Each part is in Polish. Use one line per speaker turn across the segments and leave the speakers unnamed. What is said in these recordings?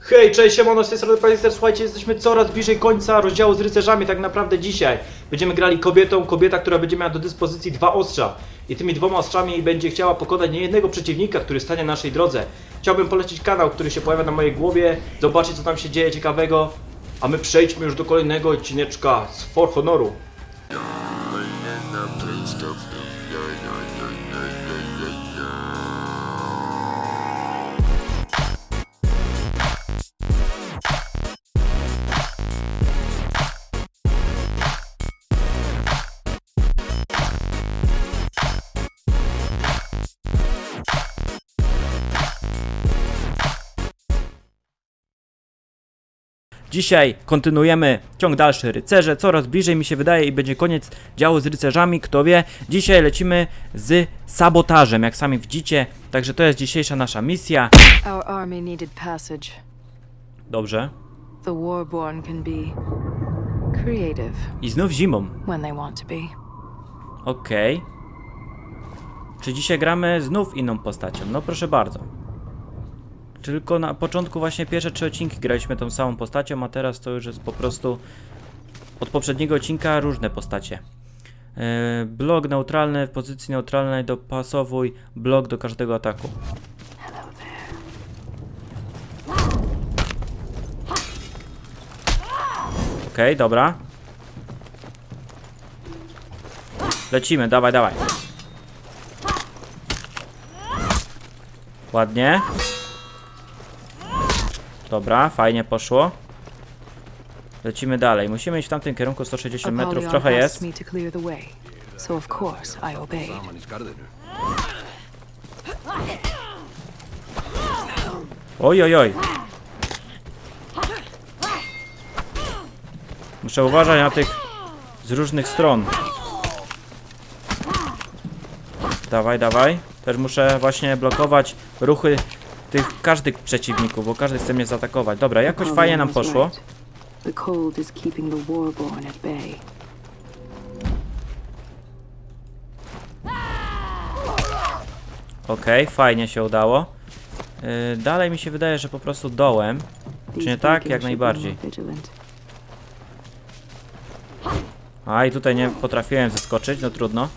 Hej, cześć, siemano, z tej strony Palister, słuchajcie, jesteśmy coraz bliżej końca rozdziału z rycerzami, tak naprawdę dzisiaj. Będziemy grali kobietą, kobieta, która będzie miała do dyspozycji dwa ostrza. I tymi dwoma ostrzami będzie chciała pokonać niejednego przeciwnika, który stanie na naszej drodze. Chciałbym polecić kanał, który się pojawia na mojej głowie, zobaczyć co tam się dzieje ciekawego. A my przejdźmy już do kolejnego odcineczka z For Honoru.
Dzisiaj kontynuujemy ciąg dalszy rycerze, coraz bliżej mi się wydaje i będzie koniec działu z rycerzami, kto wie. Dzisiaj lecimy z sabotażem, jak sami widzicie, także to jest dzisiejsza nasza misja.
Our army needed passage.
Dobrze.
The Warborn can be creative
I znów zimą.
when they want to be.
Okej. Czy dzisiaj gramy znów inną postacią? No proszę bardzo. Tylko na początku właśnie pierwsze trzy odcinki graliśmy tą samą postacią, a teraz to już jest po prostu od poprzedniego odcinka różne postacie. Yy, blok neutralny w pozycji neutralnej dopasowuj blok do każdego ataku. Okej, dobra. Lecimy, dawaj, dawaj. Ładnie. Dobra, fajnie poszło. Lecimy dalej. Musimy iść w tamtym kierunku 160 metrów, trochę jest. Oj, oj, oj. Muszę uważać na tych z różnych stron. Dawaj, dawaj. Też muszę właśnie blokować ruchy tych każdych przeciwników, bo każdy chce mnie zaatakować. Dobra, jakoś fajnie nam poszło. Okej, fajnie się udało. Yy, dalej mi się wydaje, że po prostu dołem. Czy nie tak? Jak najbardziej. A i tutaj nie potrafiłem zeskoczyć, no trudno.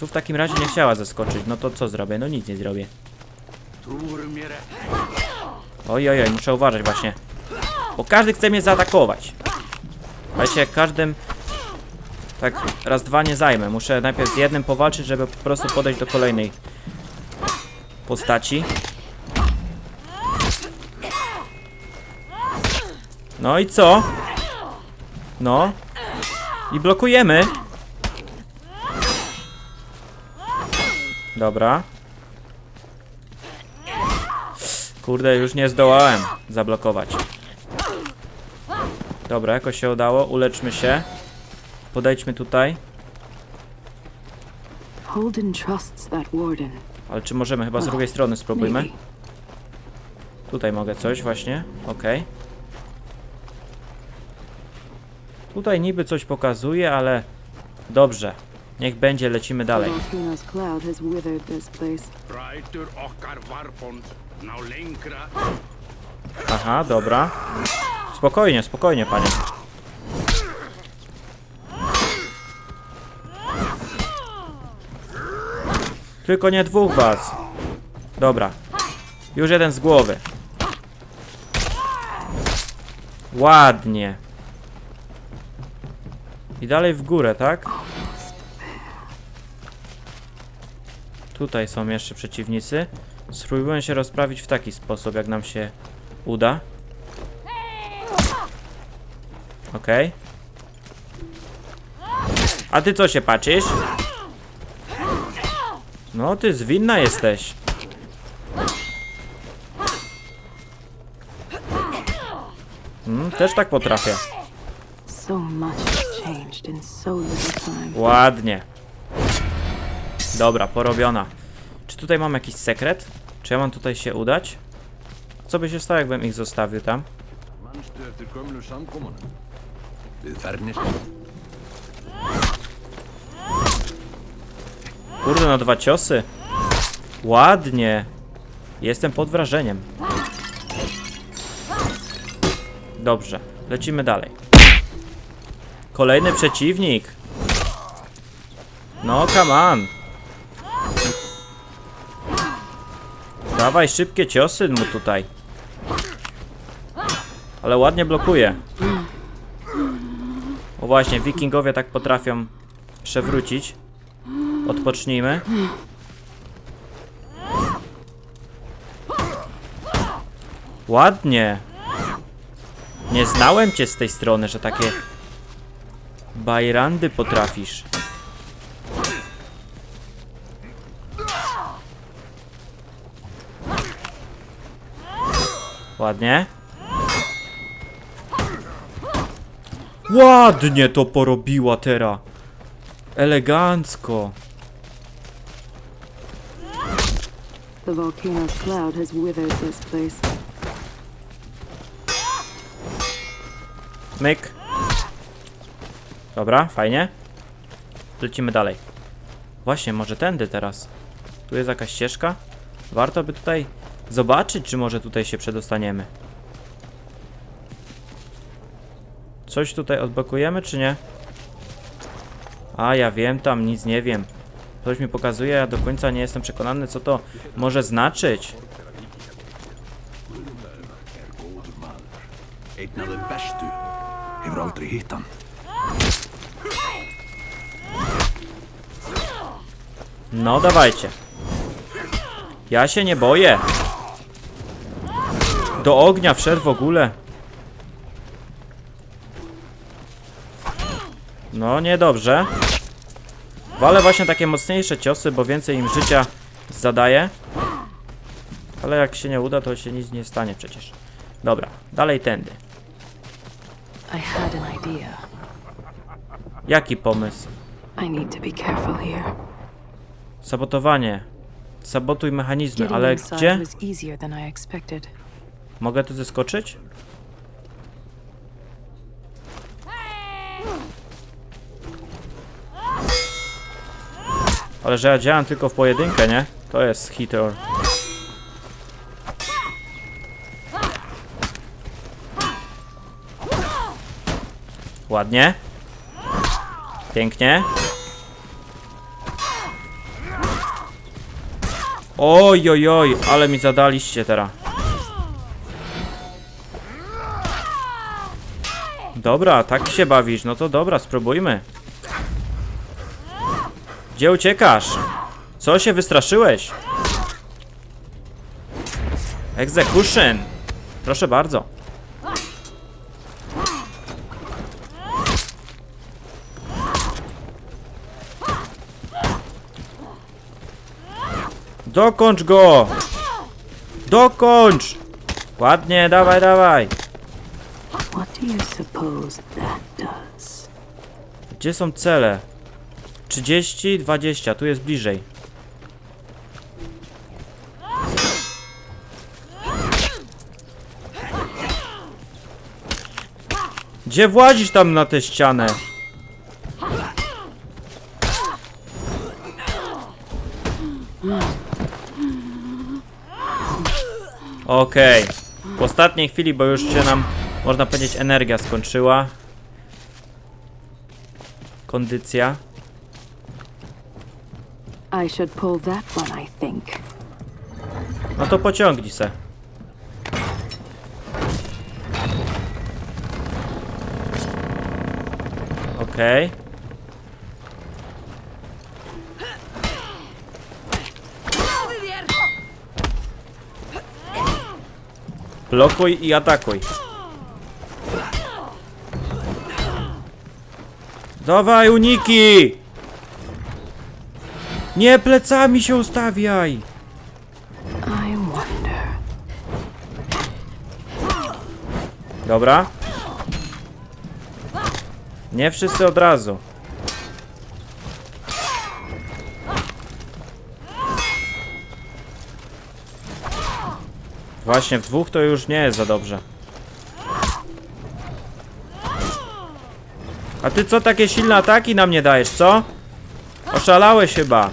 Tu w takim razie nie chciała zeskoczyć, no to co zrobię? No nic nie zrobię. Oj, oj, oj, muszę uważać właśnie. Bo każdy chce mnie zaatakować. Słuchajcie, jak każdym tak raz, dwa nie zajmę. Muszę najpierw z jednym powalczyć, żeby po prostu podejść do kolejnej postaci. No i co? No. I blokujemy. Dobra. Kurde, już nie zdołałem zablokować. Dobra, jakoś się udało. Uleczmy się. Podejdźmy tutaj.
Holden trusts that warden.
Ale czy możemy? Chyba z drugiej strony spróbujmy. Tutaj mogę coś właśnie. Okej. Tutaj niby coś pokazuje, ale dobrze. Niech będzie, lecimy dalej.
Volcano's cloud has withered this place.
Rætur okkar varbond ná lengra.
Aha, dobra. Spokojnie, spokojnie, panie. Tylko nie dwóch was. Dobra. Już jeden z głowy. Ładnie. I dalej w górę, tak? Tutaj są jeszcze przeciwnicy. Spróbujemy się rozprawić w taki sposób, jak nam się uda. Okej. A ty co się patrzysz? No, ty zwinna jesteś. Mm, też tak potrafię.
So
Dobra, porobiona. Czy tutaj mam jakiś sekret? Czy ja mam tutaj się udać? Co by się stało, jakbym ich zostawił tam? Kurde, na dwa ciosy. Ładnie. Jestem pod wrażeniem. Dobrze, lecimy dalej. Kolejny przeciwnik. No, come on. Dawaj szybkie ciosy mu tutaj. Ale ładnie blokuje. O właśnie, wikingowie tak potrafią przewrócić. Odpocznijmy. Ładnie. Nie znałem cię z tej strony, że takie bajrandy potrafisz. Ładnie. Ładnie to porobiła teraz. Elegancko.
The volcano's cloud has withered this place.
Myk. Dobra, fajnie. Lecimy dalej. Właśnie, może tędy teraz. Tu jest jakaś ścieżka. Warto by tutaj zobaczyć, czy może tutaj się przedostaniemy. Coś tutaj odblokujemy, czy nie? A, ja wiem tam, nic nie wiem. Ktoś mi pokazuje, ja do końca nie jestem przekonany, co to może znaczyć. No, dawajcie. Ja się nie boję. Do ognia wszedł w ogóle. No, niedobrze. Walę właśnie takie mocniejsze ciosy, bo więcej im życia zadaje. Ale jak się nie uda, to się nic nie stanie przecież. Dobra, dalej tędy. Jaki pomysł? Sabotowanie. Sabotuj mechanizmy, ale gdzie? Mogę tu zeskoczyć? Ale że ja działam tylko w pojedynkę, nie? To jest hitor. Ładnie. Pięknie. Oj, oj, oj, ale mi zadaliście teraz. Dobra, tak się bawisz, no to dobra, spróbujmy. Gdzie uciekasz? Co się wystraszyłeś? Execution! Proszę bardzo. Dokończ go! Dokończ! Ładnie, dawaj, dawaj. Gdzie są cele? 30, 20, tu jest bliżej. Gdzie włazisz tam na tę ścianę? Okej. W ostatniej chwili, bo już się nam, można powiedzieć, energia skończyła. Kondycja.
I should pull that one, I think.
No to pociągnij se. Okej. Blokuj i atakuj. Dawaj, uniki! Nie plecami się ustawiaj! Dobra. Nie wszyscy od razu. Właśnie, w dwóch to już nie jest za dobrze. A ty co takie silne ataki na mnie dajesz, co? Oszalałeś chyba.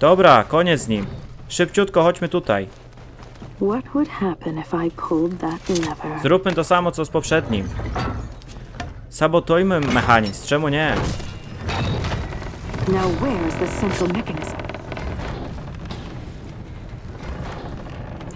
Dobra, koniec z nim. Szybciutko, chodźmy tutaj. Zróbmy to samo, co z poprzednim. Sabotujmy mechanizm, czemu nie?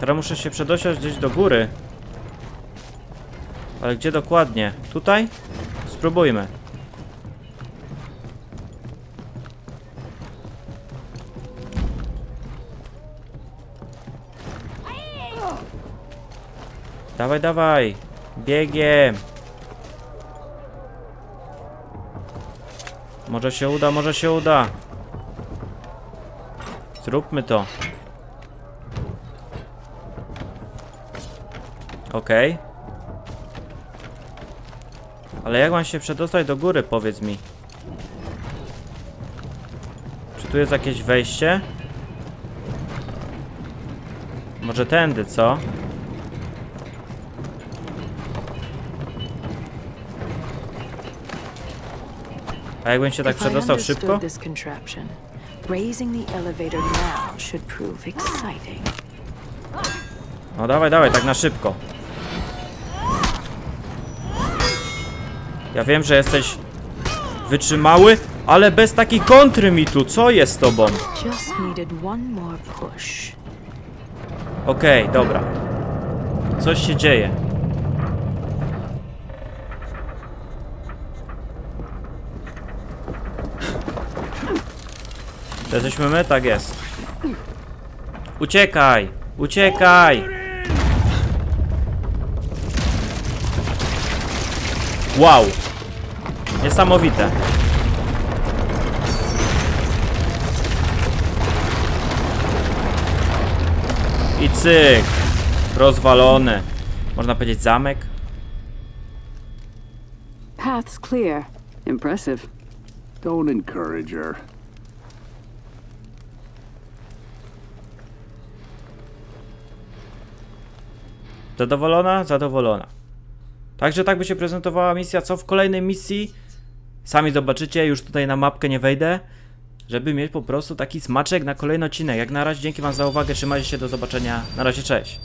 Teraz muszę się przedosiać gdzieś do góry. Ale gdzie dokładnie? Tutaj? Spróbujmy. Dawaj, dawaj! Biegiem! Może się uda, może się uda. Zróbmy to. Okej. Ale jak mam się przedostać do góry, powiedz mi? Czy tu jest jakieś wejście? Może tędy, co? A jakbym się tak przedostał szybko? No dawaj, dawaj, tak na szybko. Ja wiem, że jesteś wytrzymały, ale bez takiej kontry mi tu. Co jest z tobą? Okej, dobra. Coś się dzieje. To jesteśmy my? Tak jest. Uciekaj! Uciekaj! Wow! Niesamowite. I cyk! Rozwalony. Można powiedzieć zamek?
Path's clear. Impressive.
Don't encourage her.
Zadowolona? Zadowolona. Także tak by się prezentowała misja. Co w kolejnej misji? Sami zobaczycie, już tutaj na mapkę nie wejdę. Żeby mieć po prostu taki smaczek na kolejny odcinek. Jak na razie dzięki wam za uwagę, trzymajcie się, do zobaczenia. Na razie, cześć.